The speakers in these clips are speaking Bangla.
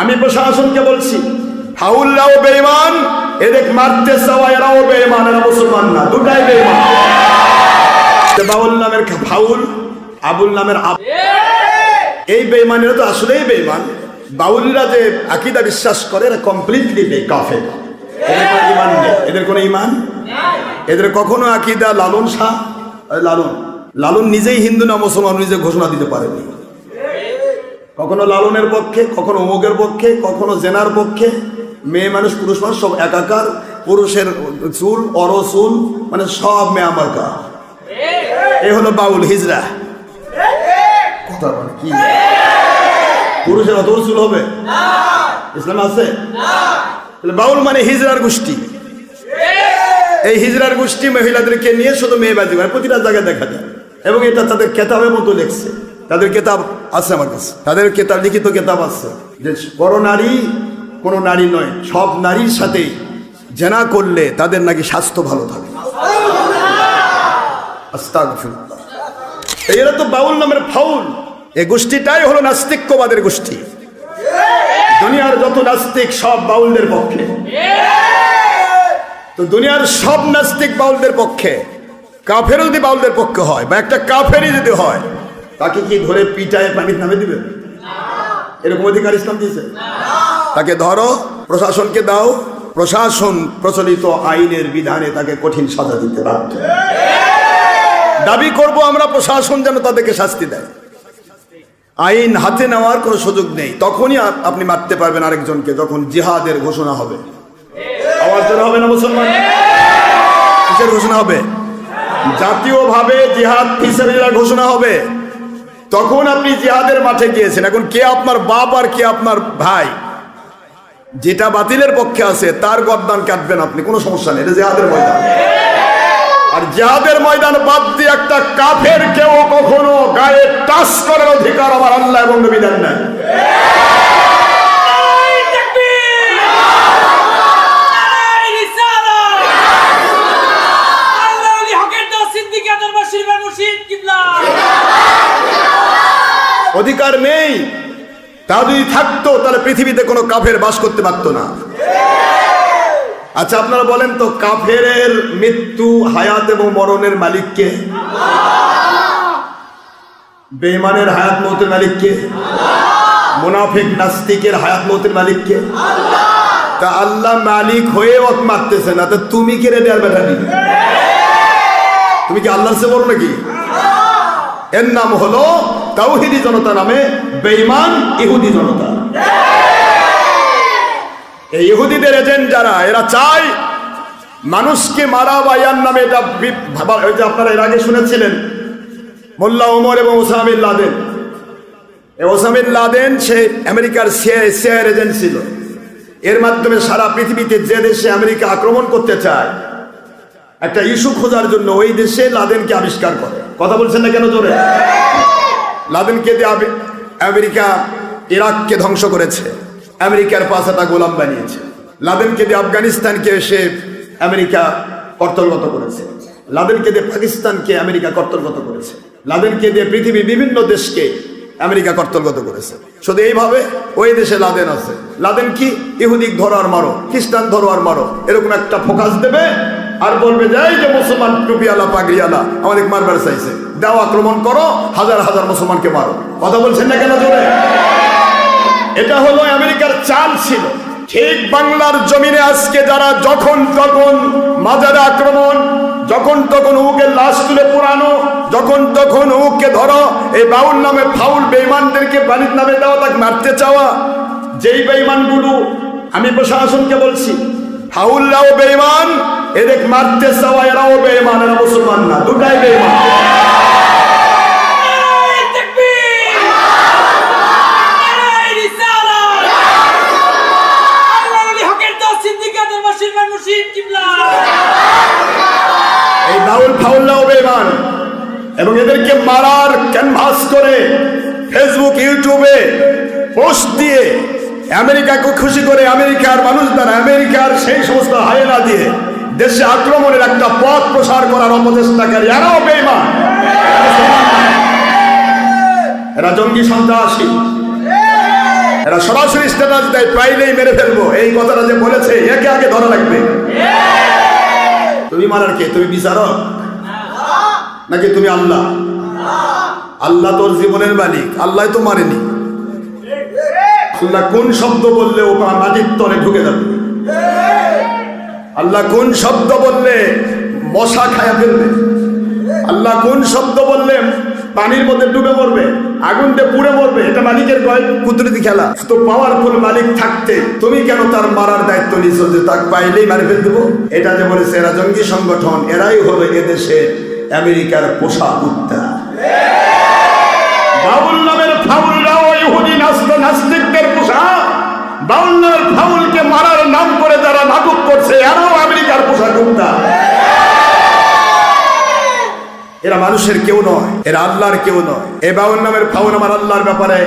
আমি প্রশাসনকে বলছি ফাউল্লাও বেঈমান, এদের মারতে চাওয়া এরাও বেঈমান, এরা মুসলমান না, দুটাই বেঈমান। বাউল নামের ফাউল আবুল নামের আব এই বেঈমানেরা তো আসলেই বেঈমান। বাউলরা যে আকিদা বিশ্বাস করে, এরা কমপ্লিটলি কাফের। এদের কোনো ইমান নেই। এদের কোনো ইমান এদের কখনো আকিদা লালন শাহ লালন। লালন নিজেই হিন্দু না মুসলমান, নিজে ঘোষণা দিতে পারেনি কখনো লালনের পক্ষে, কখনো অমুকের পক্ষে, কখনো জেনার পক্ষে। মেয়ে মানুষ, পুরুষ মানুষ, সব একাকার। পুরুষের চুল, অর চুল মানে সব মেয়ে আমার কা এ হলো বাউল হিজরা। কথা বলে কি? পুরুষের অত চুল হবে? ইসলাম আছে? বাউল মানে হিজরার গোষ্ঠী। এই হিজরার গোষ্ঠী মহিলাদেরকে নিয়ে শুধু মেয়েবাজি করে, প্রতিটা জায়গায় দেখা যায়। এবং এটা তাদের কেতাবের মতো লেখছে। তাদের কেতাব আছে আমার কাছে। তাদের কেতাব, লিখিত কেতাব আছে। যে বড় নারী, কোনো নারী নয়, সব নারীর সাথে জেনা করলে তাদের নাকি স্বাস্থ্য ভালো থাকে। এরা তো বাউল নামের ফাউল। এই গোষ্ঠীটাই হলো নাস্তিক্যবাদের গোষ্ঠী। দুনিয়ার যত নাস্তিক, সব বাউলদের পক্ষে। তো দুনিয়ার সব নাস্তিক বাউলদের পক্ষে। কাফেরও যদি বাউলদের পক্ষে হয়, বা একটা কাফেরই যদি হয় তাকে কি ধরে পিটায় পানির নামে দিবে? এরকম অধিকার ইসলাম দিয়েছে? তাকে ধরো, প্রশাসনকে দাও, প্রশাসন প্রচলিত আইনের বিধানে তাকে কঠিন সাজা দিতে বাধ্য। দাবি করব আমরা, প্রশাসন যেন তাদেরকে শাস্তি দেয়। আইন হাতে নেওয়ার কোনো সুযোগ নেই। তখনই আপনি মারতে পারবেন আরেকজনকে, যখন জিহাদের ঘোষণা হবে। আওয়াজ হবে না মুসলমান? কিসের ঘোষণা হবে? জাতীয়ভাবে জিহাদ ফিসাবিলা ঘোষণা হবে। তখন আপনি জিহাদের মাঠে গিয়েছেন। এখন কে আপনার বাপ আর কে আপনার ভাই? যেটা বাতিলের পক্ষে আছে, তার গদ্দান কাটবেন আপনি, কোনো সমস্যা নেই, এটা জিহাদের ময়দান। আর জিহাদের ময়দান বাদ দিয়ে একটা কাফের কেউ কখনো গায়ে টাচ করার অধিকার আমার আল্লাহ এবং নবী দেন নাই। অধিকার নেই। তা যদি থাকতো, তাহলে পৃথিবীতে কোনো কাফের বাস করতে পারতো না। আচ্ছা আপনারা বলেন তো, কাফেরের মৃত্যু হায়াত এবং মরণের মালিককে বেইমানের হায়াত মৌতের মালিককে মুনাফিক নাস্তিকের হায়াত মৌতের মালিককে তা আল্লাহ মালিক হয়ে ওত মারতেছে না, তা তুমি কে রেডি আর বেটা তুমি কি আল্লাহর সে বলো নাকি? এর নাম হলো তাওহিদি জনতা নামে বেঈমান ইহুদি জনতা। এই ইহুদিদের এজেন্ট যারা, এরা চায় মানুষকে মারা বা ইয়ার নামে এটা আপনারা এর আগে শুনেছিলেন, মোল্লা ওমর এবং ওসামিল লাদেন। ওসামিল লাদেন, সে আমেরিকার শেয়ার এজেন্ট ছিল। এর মাধ্যমে সারা পৃথিবীতে যে দেশে আমেরিকা আক্রমণ করতে চায়, একটা ইস্যু খোঁজার জন্য ওই দেশে লাদেনকে আবিষ্কার করে। কথা বলছেন না কেন জোরে? লাদেনকে দিয়ে আমেরিকা ইরাককে ধ্বংস করেছে। আমেরিকার পাশাটা গোলাম বানিয়েছে। লাদেনকে দিয়ে আফগানিস্তানকে সে আমেরিকা কর্তলগত করেছে। লাদেনকে দিয়ে পাকিস্তানকে আমেরিকা কর্তলগত করেছে। লাদেনকে দিয়ে পৃথিবীর বিভিন্ন দেশকে আমেরিকা কর্তলগত করেছে। শুধু এইভাবে ওই দেশে লাদেন আছে। লাদেন কি? ইহুদিক ধরো আর মারো, খ্রিস্টান ধরো আর মারো, এরকম একটা ফোকাস দেবে আর বলবে যে এই যে মুসলমান টুপিয়ালা পাগড়িয়ালা আমাদের মারবার চাইছে। দাও আক্রমণ করো, হাজার হাজার মুসলমানকে মারো। কথা বলছেন না কেন জোরে? এটা হলো আমেরিকার চাল ছিল। ঠিক বাংলার জমিনে আজকে যারা যখন তখন মাজারে আক্রমণ, যখন তখন উকে লাশ তুলে পুরানো, যখন তখন উকে ধরো, এই বাউল নামে ফাউল বেইমানদেরকে বাণিজ্য নামে দেওয়া, তাকে মারতে চাওয়া, যেই বেইমানগুলো আমি প্রশাসনকে বলছি ফাউলরাও বেইমান এদের মারতে চাওয়া এরাও বেইমান এরা মুসলমান না, দুটাই বেইমান এই বাউল ফাউল্লাও বেমান এবং এদেরকে মারার ক্যানভাস করে ফেসবুক ইউটিউবে পোস্ট দিয়ে আমেরিকাকে খুশি করে আমেরিকার মানুষ দ্বারা আমেরিকার সেই সমস্ত হায়না দিয়ে দেশে আক্রমণের একটা পথ প্রসার করার অপচেষ্টাকারী এরাও বেমান এরা জঙ্গি সন্ত্রাসী। এরা সরাসরি স্ট্যাটাস দেয় পাইলেই মেরে ফেলব। এই কথাটা যে বলেছে, একে আগে ধরা লাগবে। তুমি মারার কে? তুমি বিচারক? নাকি তুমি আল্লাহ? আল্লাহ তোর জীবনের মালিক। আল্লাহ তো মারেনি। আল্লাহ কোন শব্দ বললে ও মাটির তলে ঢুকে যাবে? আল্লাহ কোন শব্দ বললে মশা খায়া ফেলবে? আল্লাহ কোন শব্দ বললে পানির মধ্যে ডুবে মরবে, আগুনতে পুড়ে মরবে? এটা মালিকের কয় কুদরতি খেলা। তো পাওয়ারফুল মালিক থাকতে তুমি কেন তার মারার দায়িত্ব নিছো যে তাকে পাইলেই মারি ফেল দেবো? এটা যে বলেছে এরা জঙ্গি সংগঠন, এরাই হলো এদেশে আমেরিকার পোষা কুত্তা বাউল নামের ফাউলরাও ইহুদি নাস্ত নাস্তিকদের পোষা বাউল নামের ফাউলকে মারার নাম করে যারা নাটক করছে, এরাও আমেরিকার পোষা কুত্তা এরা মানুষের কেউ নয়, এরা আল্লাহর কেউ নয়। এই বাউল নামের ফাউল আমার আল্লাহর ব্যাপারে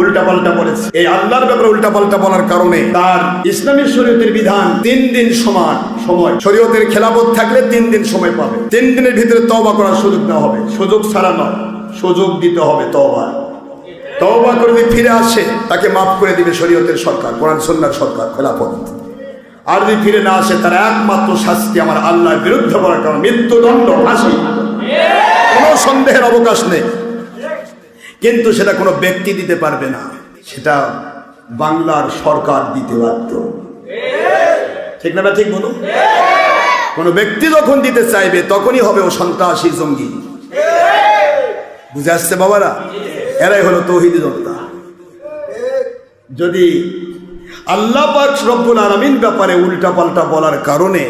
উল্টা পাল্টা বলেছে। এই আল্লাহর ব্যাপারে উল্টা পাল্টা বলার কারণে তার ইসলামী শরীয়তের বিধান তিন দিন সমান সময়। শরীয়তের খেলাফত থাকলে তিন দিন সময় পাবে। তিন দিনের ভিতরে তওবা করার সুযোগ দেওয়া হবে। সুযোগ ছাড়া নয়, সুযোগ দিতে হবে তওবা। তওবা করে যদি ফিরে আসে, তাকে মাফ করে দিবে শরীয়তের সরকার, কোরআন সন্ন্যার সরকার, খেলাফত। আর যদি ফিরে না আসে, তার একমাত্র শাস্তি আমার আল্লাহর বিরুদ্ধে বলার কারণ, মৃত্যুদণ্ড, ফাঁসি। কোনো সন্দেহের অবকাশ নেই। কিন্তু সেটা কোনো ব্যক্তি দিতে পারবে না। সেটা বাংলার সরকার দিতে বাধ্য। ঠিক না ঠিক বলুন কোনো ব্যক্তি যখন দিতে চাইবে, তখনই হবে ও সন্ত্রাসী জঙ্গি। বুঝে আসছে বাবারা? এরাই হলো তৌহিদি জনতা যদি আল্লাহ রব্বুল আলমিন ব্যাপারে উল্টা পাল্টা বলার কারণে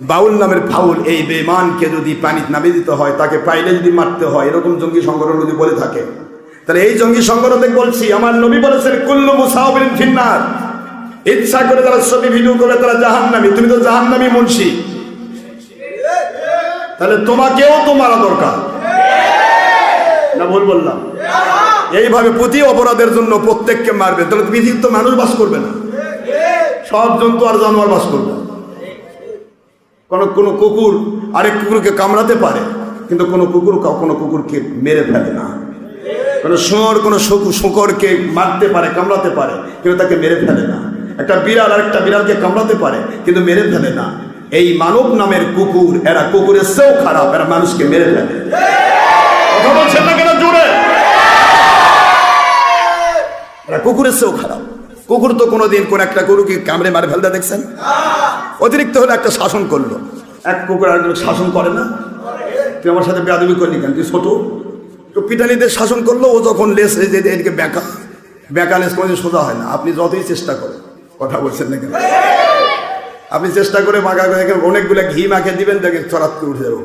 বাউল নামের ফাউল এই বেমানকে যদি পানি নামিয়ে দিতে হয়, তাকে পাইলে যদি মারতে হয়, এরকম জঙ্গি সংগঠন যদি বলে থাকে, তাহলে এই জঙ্গি সংগঠনে বলছি, আমার নবী বলেছেন, কুল্লু মুসাহবিন ফিন্নার। ইচ্ছা করে তারা ছবি, ভিডিও করে তারা জাহান্নামি। তুমি তো জাহান্নামি মুন্সি। তাহলে তোমাকেও তো মারা দরকার। না ভুল বললাম। এইভাবে প্রতি অপরাধের জন্য প্রত্যেককে মারবে। তাহলে পৃথিবীর তো মানুষ বাস করবে না। সব জন্তু আর জানোয়ার বাস করবে। কোনো কোনো কুকুর, আরেক কুকুরকে কামড়াতে পারে, কিন্তু কোনো কুকুর কোনো কুকুরকে মেরে ফেলে না। কোনো শুয়োর, কোনো শুকু- শুকরকে মারতে পারে, কামড়াতে পারে, কিন্তু তাকে মেরে ফেলে না। একটা বিড়াল আরেকটা বিড়ালকে কামড়াতে পারে, কিন্তু মেরে ফেলে না। এই মানব নামের কুকুর, এরা কুকুরের সেও খারাপ, এরা মানুষকে মেরে ফেলে। না কেন জোরে এরা কুকুরের চেয়েও খারাপ। কুকুর তো কোনোদিন কোন একটা গরুকে কামড়ে মারে ফেলতে দেখছেন? অতিরিক্ত হলে একটা শাসন করল। এক কুকুর আরেকজন শাসন করে না। তুই আমার সাথে বেয়াদবি করলি কেন? তুই ছোট। তো পিটালিদের শাসন করল, ও যখন লেস যে এদিকে বেকা। বেকা লেস কোনোদিন সোজা হয় না। আপনি যতই চেষ্টা করেন, কথা বলছেন না কেন? আপনি চেষ্টা করে মাখা করে অনেকগুলো ঘি মাখে দিবেন, দেখেন চড়াত উঠে যাবে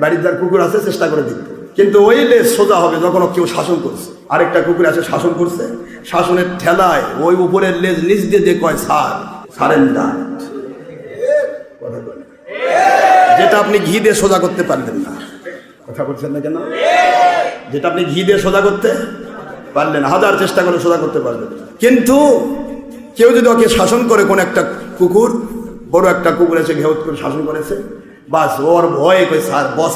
বাড়ির যার কুকুর আছে, চেষ্টা করে দিতে কিন্তু ওই লেস সোজা হবে যখন কেউ শাসন করছে। আরেকটা কুকুর আছে, শাসন করছে। শাসনের ঠেলায় ওই উপরের লেজ নিচ দিয়ে যে কয় সার সারেন্ডার যেটা আপনি ঘি দিয়ে সোজা করতে পারবেন না। কথা বলছেন না কেন? যেটা আপনি ঘি দিয়ে সোজা করতে পারলেন, হাজার চেষ্টা করে সোজা করতে পারবেন। না। কিন্তু কেউ যদি ওকে শাসন করে, কোন একটা কুকুর, বড় একটা কুকুর এসে ঘেউত করে শাসন করেছে, বাস ওর ভয়ে কই স্যার বস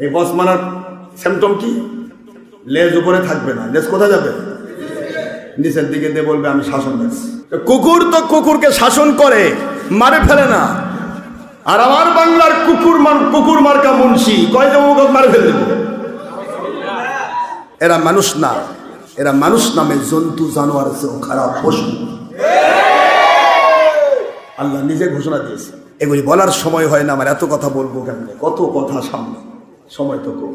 এই বস মানার সিমটম কি? লেজ উপরে থাকবে না। লেজ কোথায় যাবে? নিচের দিকে দিয়ে বলবে, আমি শাসন করছি। কুকুর তো কুকুরকে শাসন করে, মারে ফেলে না। আর আমার বাংলার কুকুর কুকুর মার্কা মুন্সি, কয় দেবো মারে ফেলে দেবো? এরা মানুষ না, এরা মানুষ নামে জন্তু, জানোয়ার চেয়েও খারাপ পশু। আল্লাহ নিজে ঘোষণা দিয়েছে। এগুলি বলার সময় হয় না, আমার এত কথা বলব কেন কত কথা সামনে। সময় তো কম।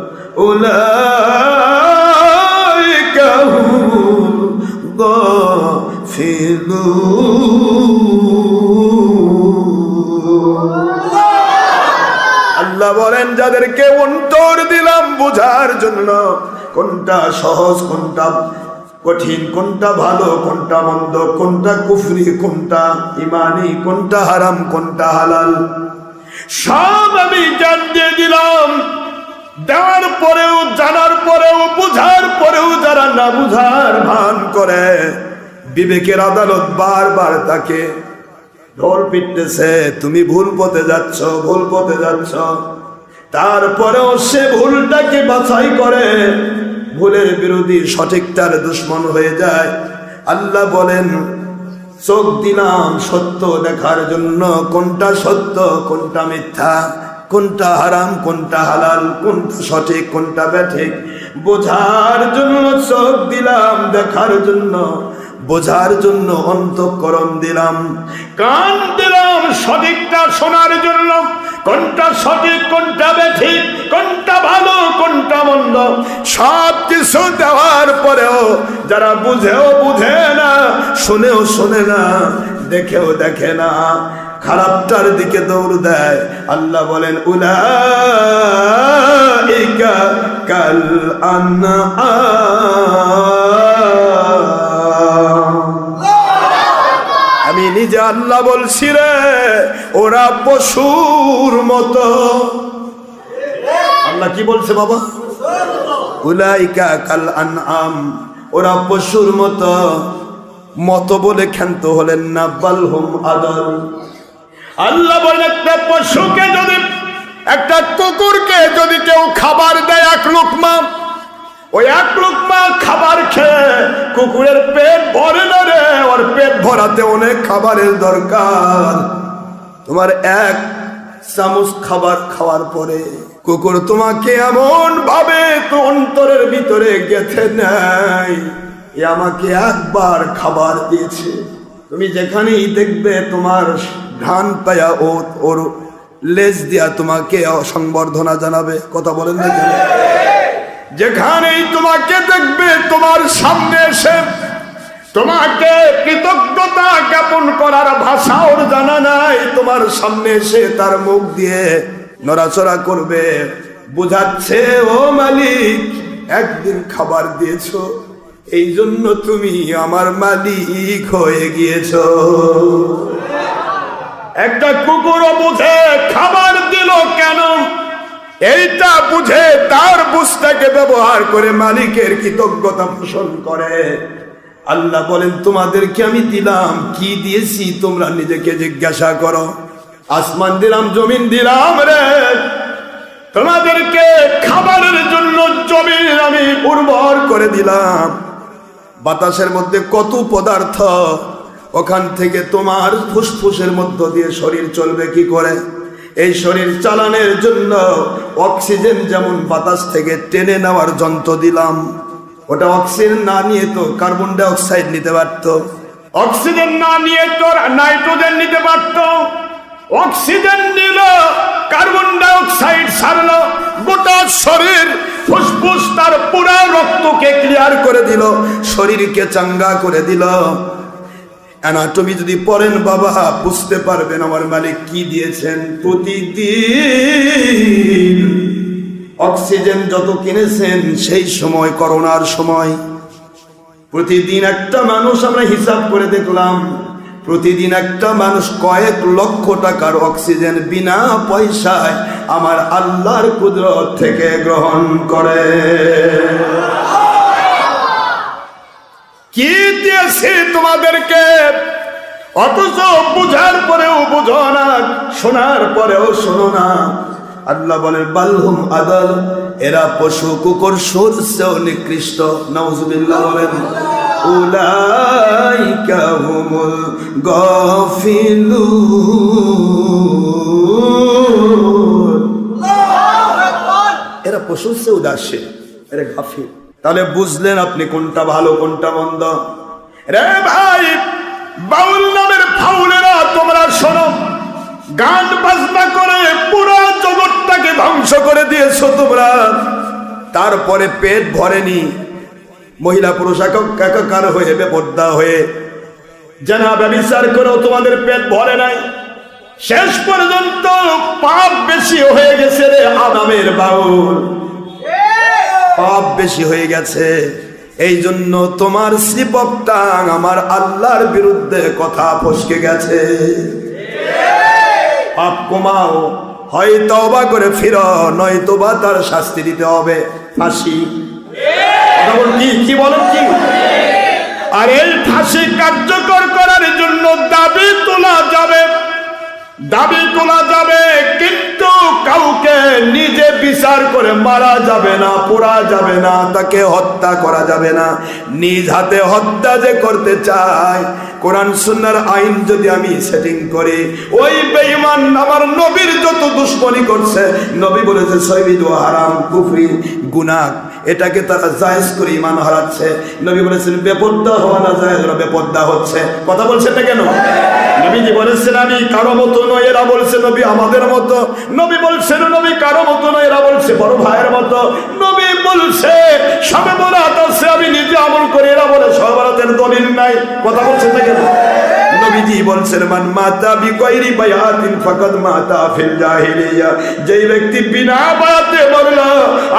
أولئك هم الغافلون আল্লাহ বলেন যাদেরকে অন্তর দিলাম বোঝার জন্য কোনটা সহজ কোনটা কঠিন কোনটা ভালো কোনটা মন্দ কোনটা কুফরি কোনটা ইমানি কোনটা হারাম কোনটা হালাল সব আমি জ্ঞান দিয়ে দিলাম দেওয়ার পরেও, জানার পরেও, বুঝার পরেও যারা না বুঝার ভান করে, বিবেকের আদালত বারবার তাকে ঢোল পিটতেছে, তুমি ভুল পথে যাচ্ছ, ভুল পথে যাচ্ছ। তারপরেও সে ভুলটাকে বাছাই করে, ভুলের বিরোধী সঠিকটার দুশ্মন হয়ে যায়। আল্লাহ বলেন, চোখ দিলাম সত্য দেখার জন্য, কোনটা সত্য, কোনটা মিথ্যা? কোনটা হারাম, কোনটা হালাল, কোনটা সঠিক, কোনটা ব্যাঠিক, বোঝার জন্য চোখ দিলাম, দেখার জন্য, বোঝার জন্য অন্তঃকরণ দিলাম, কান দিলাম সঠিকটা শোনার জন্য, কোনটা সঠিক, কোনটা বেঠিক কোনটা ভালো, কোনটা মন্দ সব কিছু দেওয়ার পরেও যারা বুঝেও বুঝে না, শুনেও শোনে না, দেখেও দেখে না খারাপটার দিকে দৌড় দেয়। আল্লাহ বলেন উলা কাল আমি নিজে আল্লাহ বলছি রে ওরা পশুর মতো আল্লাহ কি বলছে বাবা উলাইকা কাল আনআম ওরা পশুর মতো মতো বলে ক্ষান্ত হলেন না বালহুম আদল আল্লাহ বলেন, একটা পশুকে যদি, একটা কুকুরকে যদি কেউ খাবার দেয় এক লোকমা, ওই এক লোকমা খাবার খেয়ে কুকুরের পেট ভরে না রে, ওর পেট ভরাতে অনেক খাবারের দরকার। তোমার এক চামচ খাবার খাওয়ার পরে কুকুর তোমাকে এমন ভাবে তো অন্তরের ভিতরে গেথে নেয় আমাকে একবার খাবার দিয়েছে। তুমি যেখানেই দেখবে তোমার ঘ্রাণ পায়া ও ওর লেজ দিয়া তোমাকে সংবর্ধনা জানাবে। কথা বলেন দেখেন যেখানেই তোমাকে দেখবে, তোমার সামনে এসে তোমাকে কৃতজ্ঞতা জ্ঞাপন করার ভাষা ওর জানা নাই। তোমার সামনে এসে তার মুখ দিয়ে নড়াচড়া করবে। বুঝাচ্ছে, ও মালিক, একদিন খাবার দিয়েছ এই জন্য তুমি আমার মালিক হয়ে গিয়েছো। একটা কুকুরও বুঝে খাবার দিল কেন? এইটা বুঝে তার বুঝটাকে ব্যবহার করে মালিকের কৃতজ্ঞতা পোষণ করে। আল্লাহ বলেন, তোমাদেরকে আমি দিলাম। কি দিয়েছি তোমরা নিজেকে জিজ্ঞাসা করো। আসমান দিলাম, জমিন দিলাম রে। তোমাদেরকে খাবারের জন্য জমিন আমি উর্বর করে দিলাম। বাতাসের মধ্যে কত পদার্থ ওখান থেকে তোমার ফুসফুসের মধ্য দিয়ে শরীর চলবে কি করে? এই শরীর চালানোর জন্য অক্সিজেন যেমন বাতাস থেকে টেনে নেওয়ার যন্ত্র দিলাম। ওটা অক্সিজেন না নিয়ে তো কার্বন ডাই অক্সাইড নিতে পারত। অক্সিজেন না নিয়ে তো নাইট্রোজেন নিতে পারত। অক্সিজেন নিল, কার্বন ডাই অক্সাইড ছাড়লো গোটা শরীর ফুসফুস তার পুরা রক্তকে ক্লিয়ার করে দিল, শরীরকে চাঙ্গা করে দিল। অ্যানাটমি যদি পড়েন বাবা, বুঝতে পারবেন আমার মালিক কি দিয়েছেন। প্রতিদিন অক্সিজেন যত কিনেছেন, সেই সময়, করোনার সময়। প্রতিদিন একটা মানুষ আমরা হিসাব করে দেখলাম, প্রতিদিন একটা মানুষ কয়েক লক্ষ টাকার অক্সিজেন বিনা পয়সায় আমার আল্লাহর কুদরত থেকে গ্রহণ করে। কি দিয়েছি তোমাদেরকে? অথচ বুঝার পরেও বুঝো না, শোনার পরেও শোনো না। আল্লাহ বলে বালহুম আদাল, এরা পশু কুকুর সূর্যেও নিকৃষ্ট। নওজুবিল্লাহ বলেন, উলাইকা হুমুল এরা পশুর চেয়ে উদাসী এরা গাফিল। তাহলে বুঝলেন আপনি কোনটা ভালো, কোনটা মন্দ? রে ভাই, বাউল নামের ফাউলেরা তোমরা শোনো। গান বাজনা করে পুরো জগৎটাকে ধ্বংস করে দিয়েছ তোমরা। তারপরে পেট ভরেনি। মহিলা পুরুষ একক, একাকার হয়ে বেপর্দা হয়ে। জানা ব্যবচার করেও তোমাদের পেট ভরে নাই। শেষ পর্যন্ত পাপ বেশি হয়ে গেছে রে আদামের বাউল। পাপ বেশি হয়ে গেছে। এই জন্য তোমার স্লিপ টাং আমার আল্লাহর বিরুদ্ধে কথা ফসকে গেছে। পাপ কমাও, হয় তওবা করে ফির নয়তো বা তার শাস্তি দিতে হবে। ফাঁসি। কি বলেন কি? আর এই ফাঁসি কার্যকর করার জন্য দাবি তোলা যাবে। দাবি তোলা যাবে, কিন্তু কাউকে নিজে বিচার করে মারা যাবে না, পোড়া যাবে না, তাকে হত্যা করা যাবে না। নিজ হাতে হত্যা যে করতে চায়, কোরআন সুন্নার আইন যদি আমি সেটিং করি, ওই বেঈমান আমার নবীর যত দুশ্মনী করছে, নবী বলেছে সৈবিদ হারাম, কুফরি, গুনাহ এটাকে তারা জায়েজ করে ইমান হারাচ্ছে। নবী বলেছেন, বেপদ্দা হওয়া না যায় বেপদ্দা হচ্ছে। কথা বলছেন না কেন? নবীজি বলেছেন, আমি কারও মতো নয় এরা বলছে, নবী আমাদের মতো নবী বলছেন, নবী কারও মতো নয় এরা বলছে, বড় ভাইয়ের মতো নবী বলছে সবে বরাত আছে, আমি নিজে আমল করি এরা বলে সবে বরাতের দলিল নাই কথা বলছেন না কেন? নবীজি বলছেন, মান মাতা বিকৈরি বায়াতিন ফাকাদ মাতা ফিল জাহিলিয়া। যেই ব্যক্তি বিনা বায়াতে মরল,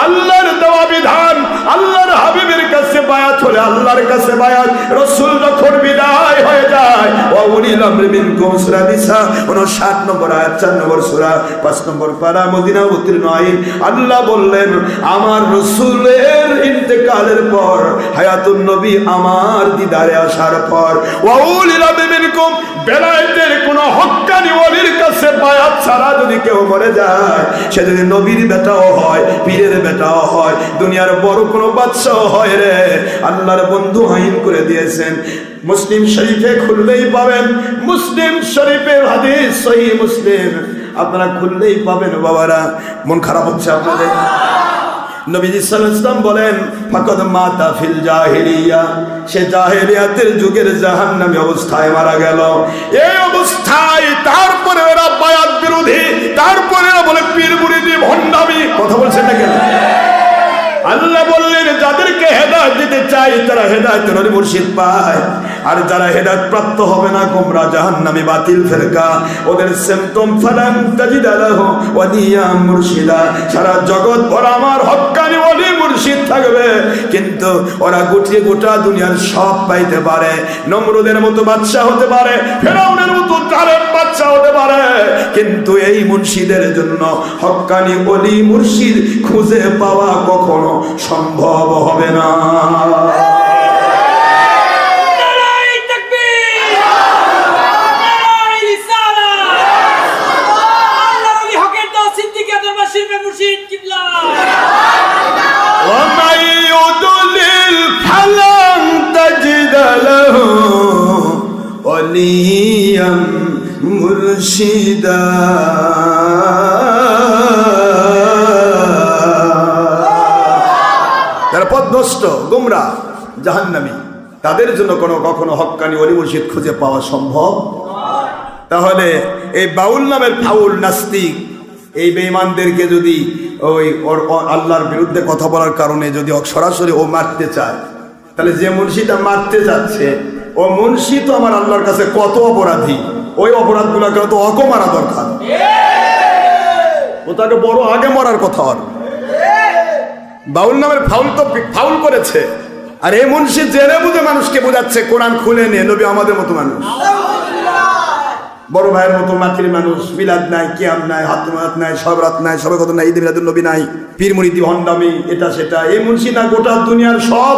আল্লাহর দেওয়া বিধান, আল্লাহর হাবিবের কাছে বায়াত হলে আল্লাহর কাছে বায়াত, রাসূল যখন বিদায় হয়ে যায় ওয়া উলিল আমরি মিনকুম সূরা নিসা। 59 নম্বর আয়াত 4 নম্বর সূরা 5 নম্বর মদিনা উত্তীর্ণ আইন আল্লাহ বললেন, আমার রসুলের ইন্তেকালের পর, হায়াতুন নবী আমার দিদারে আসার পর ওয়া উলিল বেলায়েতের কোন ওলির কাছে বায়াত ছাড়া যদি কেউ মরে যায়, সে যদি নবীর বেটাও হয়, পীরের বেটাও হয়, দুনিয়ার বড় কোনো বাদশাহ হয় রে। আল্লাহর বন্ধু আইন করে দিয়েছেন। মুসলিম শরীফে খুললেই পাবেন। মুসলিম শরীফের হাদিস, সহি মুসলিম। আপনারা খুললেই পাবেন বাবারা। মন খারাপ হচ্ছে আপনাদের? নবীজি বলেন সে যুগের জাহান্নামী অবস্থায় মারা গেল। এই অবস্থায় তারপরে বায়াত বিরোধী, তারপরে বলে পীর ভণ্ডামি কথা বলছে না কেন আল্লাহ বললেন, যাদেরকে হেদায়ত দিতে চাই, তারা হেদায়ত নবী মুর্শিদ পায়। আর যারা হেদায়ত প্রাপ্ত হবে না গোমরা জাহান্নামী বাতিল ফেরকা। ওদের সেমতম ফালাম তাজিদ আলাহু ওয়ালিয়া মুর্শিদা। সারা জগৎ ভরা আমার হক্কানি ওলি মুর্শিদ থাকবে। কিন্তু ওরা গুটিয়ে গোটা দুনিয়ার সব পাইতে পারে। নমরুদের মতো বাচ্চা হতে পারে, ফেরাউনের মতো জালেম বাচ্চা হতে পারে। কিন্তু এই মুর্শিদের জন্য হক্কানি ওলি মুর্শিদ খুঁজে পাওয়া কখনো সম্ভব হবে না। মরিয়ম মুর্শিদা তারা পদ্মষ্ট গুমরা জাহান্নামী, তাদের জন্য কোনো কখনো হক্কানি অলি খুঁজে পাওয়া সম্ভব? তাহলে এই বাউল নামের ফাউল নাস্তিক, এই বেঈমানদেরকে যদি ওই আল্লাহর বিরুদ্ধে কথা বলার কারণে যদি সরাসরি ও মারতে চায়, তাহলে যে মুর্শিদা মারতে যাচ্ছে ও মুন্সি তো আমার আল্লাহর কাছে কত অপরাধী। ওই অপরাধগুলোকে তো অক মারা দরকার। ও তাকে বড়, আগে মরার কথা আর। বাউল নামের ফাউল তো ফাউল করেছে। আর এই মুন্সি জেনে বুঝে মানুষকে বোঝাচ্ছে, কোরআন খুলে নিয়ে নবী আমাদের মতো মানুষ। বড় ভাইয়ের মতো মাতৃ মানুষ, মিলাদ নাই, কিয়াম নাই হাত মাত নাই সবরাত নাই, সবে কত নাই, ঈদ মিলাদুল নবী নাই। পীর মুরিদি এটা সেটা, এই মুন্সি না গোটা দুনিয়ার সব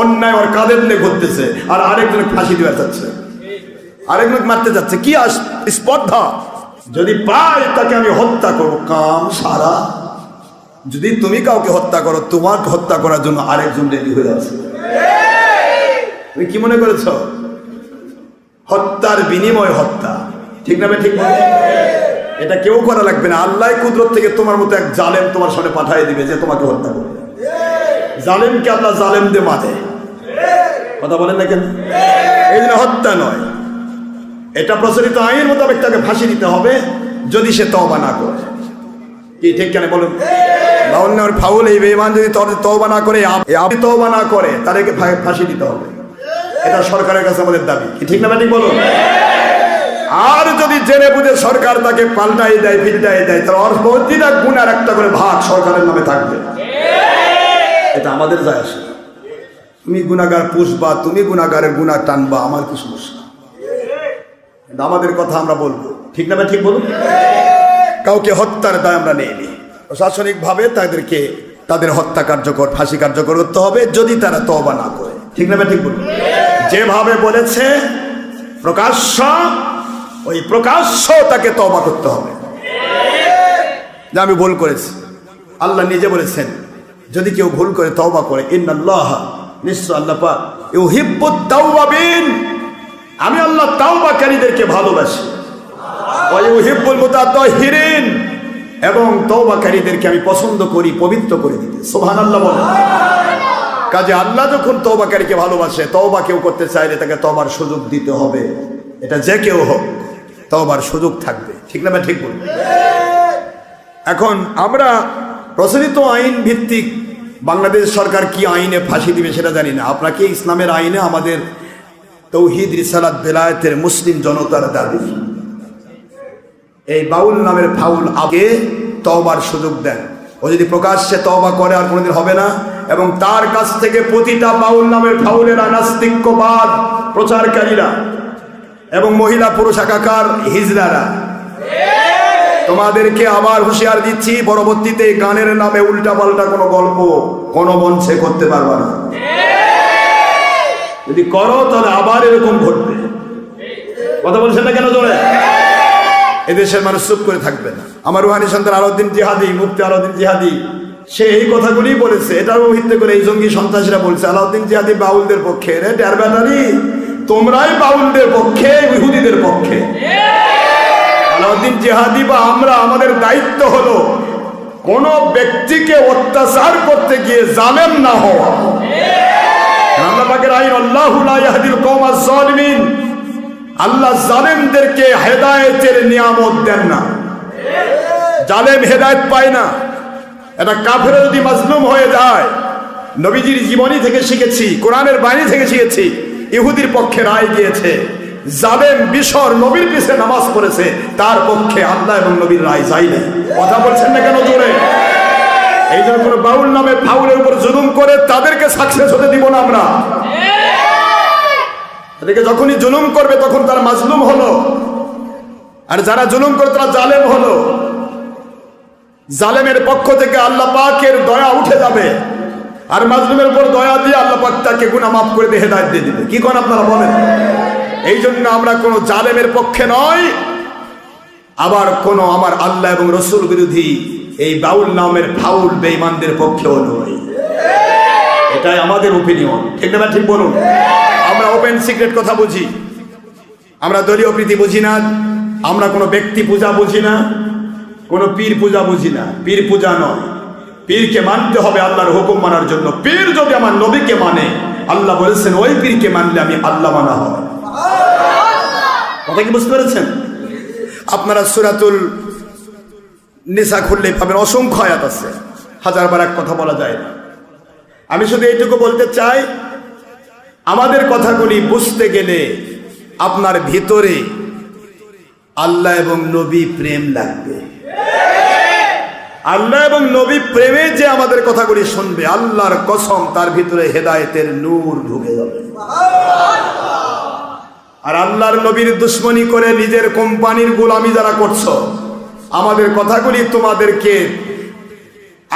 অন্যায় ওর কাদের নিয়ে ঘটতেছে, আর আরেকজনে ফাঁসি দেওয়া যাচ্ছে। আরেকজন মারতে যাচ্ছে। কি স্পর্ধা? যদি পাই তাকে আমি হত্যা করব। কাম সারা। যদি তুমি কাউকে হত্যা করো, তোমাকে হত্যা করার জন্য আরেকজন রেডি হয়ে আছে। তুমি কি মনে করেছ? হত্যার বিনিময় হত্যা। ঠিক না ঠিক এটা কেউ করা লাগবে না। আল্লাহ কুদরত থেকে তোমার মতো এক জালেম তোমার সামনে পাঠিয়ে দিবে যে তোমাকে হত্যা করবে। জালেমকে আল্লাহ জালেম দিয়ে মাঝে। কথা বলেন না কেন? এই জন্য হত্যা নয়। এটা প্রচলিত আইন মোতাবেক তাকে ফাঁসি দিতে হবে যদি সে তওবা না করে। কি, ঠিক কেন বলুন? লাউন্নার ফাউল, এই বেঈমান যদি তওবা না করে, আপ- আপনি তওবা না করে, তাদেরকে ফাঁসি দিতে হবে। এটা সরকারের কাছে আমাদের দাবি। কি, ঠিক না ঠিক বলুন? আর যদি জেনে বুঝে সরকার তাকে পাল্টাই দেয় ফিল্টাই দেয়, তাহলে ওর প্রতিটা গুণার একটা করে ভাগ সরকারের নামে থাকবে। এটা আমাদের যায় আসে। তুমি গুণাগার পুষবা, তুমি গুণাগারের গুণা টানবা, আমার কি সমস্যা আমাদের কথা আমরা বলব। ঠিক না ঠিক বলুন? কাউকে হত্যার দায় আমরা নেইনি। প্রশাসনিকভাবে তাদেরকে, তাদের হত্যা কার্যকর, ফাঁসি কার্যকর করতে হবে, যদি তারা তবা না করে। ঠিক না ঠিক বলুন? যেভাবে বলেছে, প্রকাশ্য ওই প্রকাশ্য তাকে তবা করতে হবে। যে আমি ভুল করেছি। আল্লাহ নিজে বলেছেন, যদি কেউ ভুল করে তওবা করে, ইন্নাল্লাহ, নিশ্চয় আল্লাহ পাক ইউহিব্বুত তাওয়াবিন। আমি আল্লাহ তাওবাকারীদেরকে ভালোবাসি। ওয়া ইউহিব্বুল মুতাতাহহিরিন এবং তওবাকারীদেরকে আমি পছন্দ করি, পবিত্র করে দিতে। সুবহানাল্লাহ বলেন। কাজে আল্লাহ যখন তওবাকারীকে ভালোবাসে, তওবা কেউ করতে চাইলে তাকে তওবার সুযোগ দিতে হবে। এটা যে কেউ হোক। তওবার সুযোগ থাকবে। ঠিক না ঠিক বলুন? এখন আমরা প্রচলিত আইন ভিত্তিক বাংলাদেশ সরকার কি আইনে ফাঁসি দিবে সেটা জানি না। আপনাকে ইসলামের আইনে আমাদের তৌহিদ, রিসালাত, বেলায়েতের মুসলিম জনতার দাবি। এই বাউল নামের ফাউল আগে তবার সুযোগ দেন। ও যদি প্রকাশ্যে তওবা করে আর কোনোদিন হবে না এবং তার কাছ থেকে প্রতিটা বাউল নামের ফাউলেরা নাস্তিক্যবাদ প্রচারকারীরা এবং মহিলা পুরুষ একাকার হিজড়ারা। তোমাদেরকে আবার হুঁশিয়ার দিচ্ছি, পরবর্তীতে গানের নামে উল্টা পাল্টা কোনো গল্প কোনো মঞ্চে করতে পারবা না। যদি করো, তাহলে আবার এরকম ঘটবে। কথা বলছেন না কেন জোরে? এদেশের মানুষ চুপ করে থাকবে না। আমার রুহানি সন্তান আলাউদ্দিন জিহাদি, মুফতি আলাউদ্দিন জিহাদি, সে এই কথাগুলি বলেছে। এটার ভিত্তি করে এই জঙ্গি সন্ত্রাসীরা বলছে, আলাউদ্দিন জিহাদি বাউলদের পক্ষে রে ডের ব্যাটারি তোমরাই বাউলদের পক্ষে, ইহুদিদের পক্ষে। জেহাদি বা আমরা, আমাদের দায়িত্ব হলো কোন ব্যক্তিকে অত্যাচার করতে গিয়ে জালেম না হওয়া। আল্লাহ জালেমদেরকে হেদায়েতের নিয়ামত দেন না। জালেম হেদায়েত পায় না। এটা হয়ে যায়, নবীজির জীবনী থেকে শিখেছি, কোরআনের বাণী থেকে শিখেছি ইহুদির পক্ষে রায় গিয়েছে জালেম বিশর নবীর পিছে নামাজ পড়েছে, তার পক্ষে আল্লাহ এবং নবীর রায় যাই না কথা বলছেন না কেন জোরে? এই জন্য কোনো বাউল নামে ফাউলের উপর জুলুম করে তাদেরকে সাকসেস হতে দিব না আমরা। তাদেরকে যখনই জুলুম করবে তখন তারা মাজলুম হলো। আর যারা জুলুম করে তারা জালেম হলো। জালেমের পক্ষ থেকে আল্লাহ পাকের দয়া উঠে যাবে। আর মাজলুমের উপর দয়া দিয়ে আল্লাহ পাক তাকে গুনাহ মাফ করে দিয়ে হেদায়েত দিয়ে দিবে। কি কোন আপনারা বলেন? এই জন্য আমরা কোনো জালেমের পক্ষে নয় আবার কোন আমার আল্লাহ এবং রসুল বিরোধী এই বাউল নামের ফাউল বেঈমানদের পক্ষেও নয় এটাই আমাদের ওপিনিয়ন ঠিক না ঠিক বলুন। আমরা ওপেন সিক্রেট কথা বুঝি। আমরা দলীয় প্রীতি বুঝি না। আমরা কোনো ব্যক্তি পূজা বুঝি না। কোনো পীর পূজা বুঝি না। পীর পূজা নয়। পীরকে মানতে হবে আল্লাহর হুকুম মানার জন্য। পীর যদি আমার নবীকে মানে আল্লাহ বলেছেন, ওই পীরকে মানলে আমি আল্লাহ মানা হয় কথা কি বুঝতে পেরেছেন? আপনারা সুরাতুল নিসা খুললেই পাবেন, অসংখ্য আয়াত আছে। হাজারবার এক কথা বলা যায় না। আমি শুধু এইটুকু বলতে চাই, আমাদের কথাগুলি বুঝতে গেলে আপনার ভিতরে আল্লাহ এবং নবী প্রেম লাগবে। আল্লাহ এবং নবী প্রেমে যে আমাদের কথাগুলি শুনবে, আল্লাহর কসম তার ভিতরে হেদায়েতের নূর ঢুকে যাবে। আর আল্লাহর নবীর দুশ্মনী করে নিজের কোম্পানির গোলামি যারা করছ, আমাদের কথাগুলি তোমাদেরকে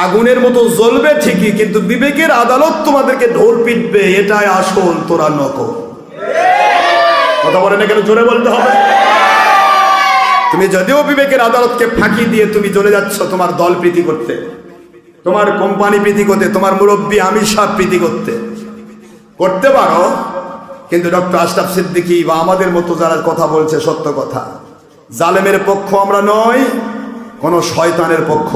আগুনের মতো জ্বলবে ঠিকই, কিন্তু বিবেকের আদালত তোমাদেরকে ঢোল পিটবে, এটাই আসল, তোরা নক কথা বলে না কেন? জোরে বলতে হবে। তুমি যদিও বিবেকের আদালতকে ফাঁকি দিয়ে তুমি চলে যাচ্ছ তোমার দল প্রীতি করতে, তোমার কোম্পানি প্রীতি করতে, তোমার মুরব্বী আমি সাহ প্রীতি করতে করতে পারো, কিন্তু ডক্টর আশরাফ সিদ্দিকি বা আমাদের মতো যারা কথা বলছে সত্য কথা, জালেমের পক্ষ আমরা নয় কোন শয়তানের পক্ষ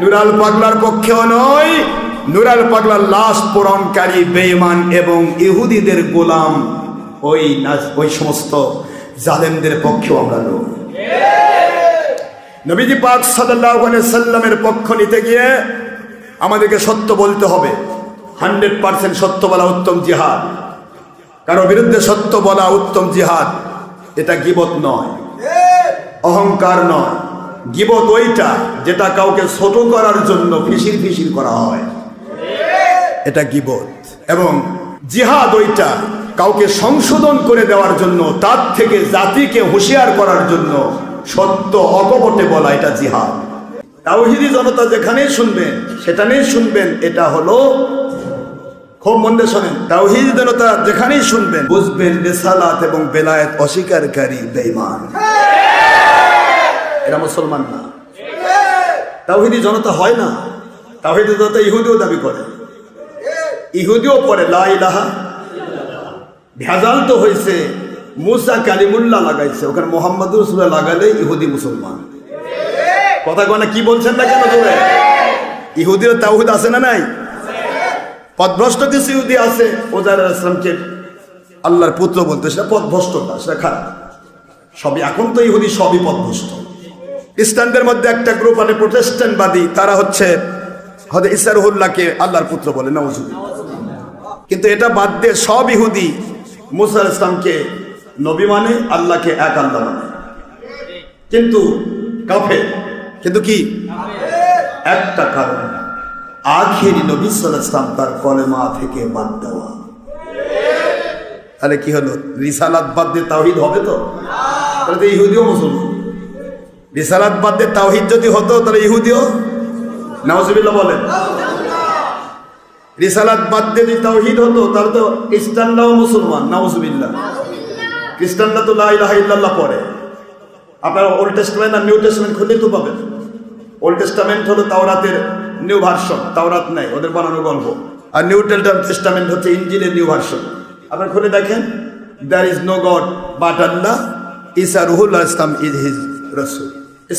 নুরাল পাগলার পক্ষেও নয় নুরাল পাগলার লাশ পূরণকারী বেঈমান এবং ইহুদিদের গোলাম ওই ওই সমস্ত জালেমদের পক্ষেও আমরা নই। নবীজি পাক আলাইহি সাল্লামের পক্ষ নিতে গিয়ে আমাদেরকে সত্য বলতে হবে। হান্ড্রেড পার্সেন্ট সত্য বলা উত্তম জিহাদ। কারও বিরুদ্ধে সত্য বলা উত্তম জিহাদ, এটা গিবত নয়। অহংকার নয়। গিবত ওইটা যেটা কাউকে ছোট করার জন্য ফিসির ফিসির করা হয়। এটা গিবত। এবং জিহাদ ওইটা কাউকে সংশোধন করে দেওয়ার জন্য, তার থেকে জাতিকে হুঁশিয়ার করার জন্য সত্য অকপটে বলা এটা জিহাদ। তাওহিদি জনতা যেখানেই শুনবেন, সেখানেই শুনবেন, এটা হলো খুব মন দিয়ে শোনেন, তাওহিদ জনতা যেখানেই শুনবেন, বুঝবেন রেসালাত এবং বেলায়েত অস্বীকারী বেঈমান। এরা মুসলমান না। তাওহিদি জনতা হয় না। তাওহিদি জনতা ইহুদিও দাবি করে। ইহুদিও পরে লা ভেজাল তো হয়েছে। মুসা কালিমুল্লাহ লাগাইছে। ওখানে মোহাম্মদ রসুল্লাহ লাগালে ইহুদি মুসলমান। কথা কয় কি বলছেন না কেন জোরে? ইহুদির তাওহিদ আছে না নাই? পথভ্রষ্ট কিছু ইহুদি আছে। ওজার ইসলামকে আল্লাহর পুত্র বলতে, সেটা পথভ্রষ্টতা সেটা খারাপ। সবই এখন তো ইহুদি, সবই পথভ্রষ্ট খ্রিস্টানদের মধ্যে একটা গ্রুপ মানে প্রোটেস্ট্যান্টবাদী তারা হচ্ছে হয়তো ইসারুল্লাহকে আল্লাহর পুত্র বলে না কিন্তু এটা বাদ দিয়ে সব ইহুদি মুসা ইসলামকে নবী মানে আল্লাহকে এক আল্লাহ মানে। কিন্তু কাফে কিন্তু কি? একটা কারণ, আখেরি নবী ইসলাম তার কলেমা থেকে বাদ দেওয়া। তাহলে কি হলো? রিসালাত বাদ দিয়ে তাওহিদ হবে তো? তাহলে তো ইহুদিও মুসলমান। রিসালাত বাদ দিয়ে তাওহিদ যদি হতো, তাহলে ইহুদিও? নাওজুবিল্লাহ বলেন। রিসালাত বাদ দিয়ে যদি তাওহিদ হতো, তাহলে তো খ্রিস্টানরাও মুসলমান নাওজুবিল্লাহ খ্রিস্টানরা তো লা ইলাহা ইল্লাল্লাহ পড়ে। আপনারা ওল্ড টেস্টমেন্ট আর নিউ টেস্টমেন্ট খুললেই তো পাবেন। ওল্ড টেস্টামেন্ট হলো তাওরাতের নিউ ভার্সন তাওরাত নাই, ওদের বানানো গল্প। আর নিউ টেস্টামেন্ট হচ্ছে ইঞ্জিনের নিউ ভার্সন আপনারা খুলে দেখেন there is no god but Allah ইসা রুহুল্লাহ ইসলাম ইজ হিজ রসুল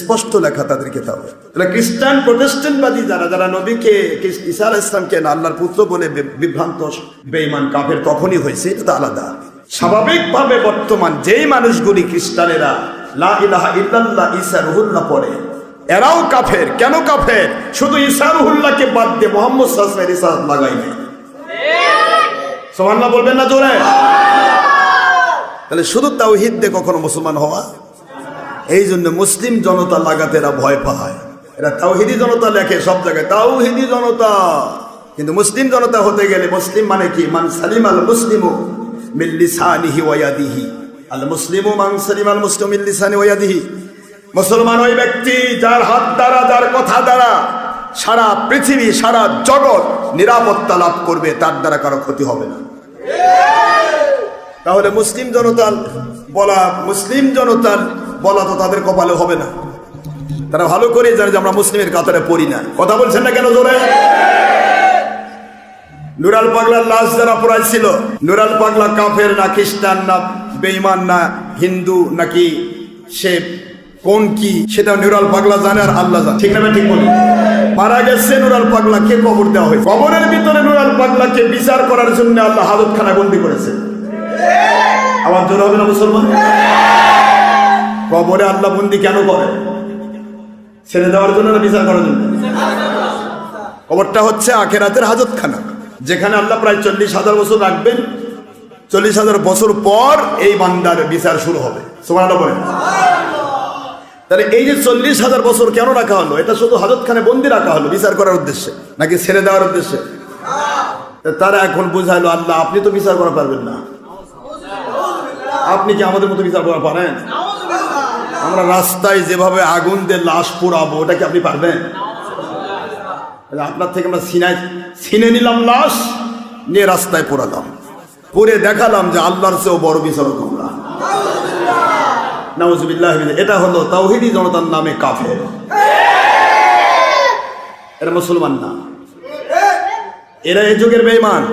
স্পষ্ট লেখা তাদের কিতাবে। তাহলে খ্রিস্টান প্রোটেস্টেন্টবাদী যারা যারা নবীকে ঈসা ইসলামকে আল্লাহর পুত্র বলে বিভ্রান্ত, বেঈমান, কাফের তখনই হয়েছে, এটা তো আলাদা। স্বাভাবিকভাবে বর্তমান যেই মানুষগুলি খ্রিস্টানেরা, লা ইলাহা ইল্লাল্লাহ ঈসা পড়ে, এরাও কাফের। কেন কাফের? শুধু ঈসা রুহুল্লাহকে বাদ দিয়ে মোহাম্মদ সাল্লাল্লাহু রিসালাত লাগাই নাই। বলবেন না জোরে? তাহলে শুধু তাওহীদ দিয়ে কখনো মুসলমান হওয়া? এই জন্য মুসলিম জনতা লাগাতে এরা ভয় পায়। এরা তাওহিদি জনতা লেখে সব জায়গায়, তাওহিদি জনতা। কিন্তু মুসলিম জনতা হতে গেলে মুসলিম মানে কি? মান সালিম আল মুসলিম মিল্লিসানিহি ওয়াদিহি আল মুসলিম মান সালিম আল মুসলিম মিল্লিসানি ওয়াদিহি মুসলমান ওই ব্যক্তি যার হাত দ্বারা, যার কথা দ্বারা সারা পৃথিবী, সারা জগৎ নিরাপত্তা লাভ করবে, তার দ্বারা কারও ক্ষতি হবে না। তাহলে মুসলিম জনতার বলা, মুসলিম জনতার বলা তো তাদের কপালে হবে না। তারা ভালো করে জানে যে আমরা মুসলিমের কাতারে পড়ি না। কথা বলছেন না কেন জোরে? নুরাল পাগলার লাশ যারা পড়াইছিল নুরাল পাগলা কাফের না খ্রিস্টান, না বেইমান না হিন্দু, নাকি সে কোন কি, সেটা নুরাল পাগলা জানে আর আল্লাহ জানে। ঠিক না ঠিক বলি মারা গেছে নুরাল পাগলা কে কবর দেওয়া হয় কবরের ভিতরে নুরাল পাগলাকে বিচার করার জন্য আল্লাহ হাজতখানা বন্দি করেছে। আমার জোর হবে না মুসলমান? কবরে আল্লাহ বন্দি কেন করে? ছেড়ে দেওয়ার জন্য না বিচার করার জন্য? কবরটা হচ্ছে আখেরাতের হাজতখানা, যেখানে আল্লাহ প্রায় চল্লিশ হাজার বছর রাখবেন। চল্লিশ হাজার বছর পর এই বান্দার বিচার শুরু হবে। তাহলে এই যে চল্লিশ হাজার বছর কেন রাখা হলো? এটা শুধু হাজতখানে বন্দি রাখা হলো বিচার করার উদ্দেশ্যে, নাকি ছেড়ে দেওয়ার উদ্দেশ্যে? তারা এখন বুঝাইলো, আল্লাহ, আপনি তো বিচার করা পারবেন না। আপনি কি আমাদের মতো বিচার করা পারেন? আমরা রাস্তায় যেভাবে আগুন দিয়ে লাশ পোড়াবো, ওটা কি আপনি পারবেন? আপনার থেকে আমরা সিনাই ছিনে নিলাম লাশ, নিয়ে রাস্তায় পোড়ালাম। পরে দেখালাম যে আল্লাহর চেয়েও বড় বিচারক আমরা। নাউজুবিল্লাহ এটা হলো তাওহিদি জনতার নামে কাফের। এরা মুসলমান না। এরা এই যুগের বেঈমান।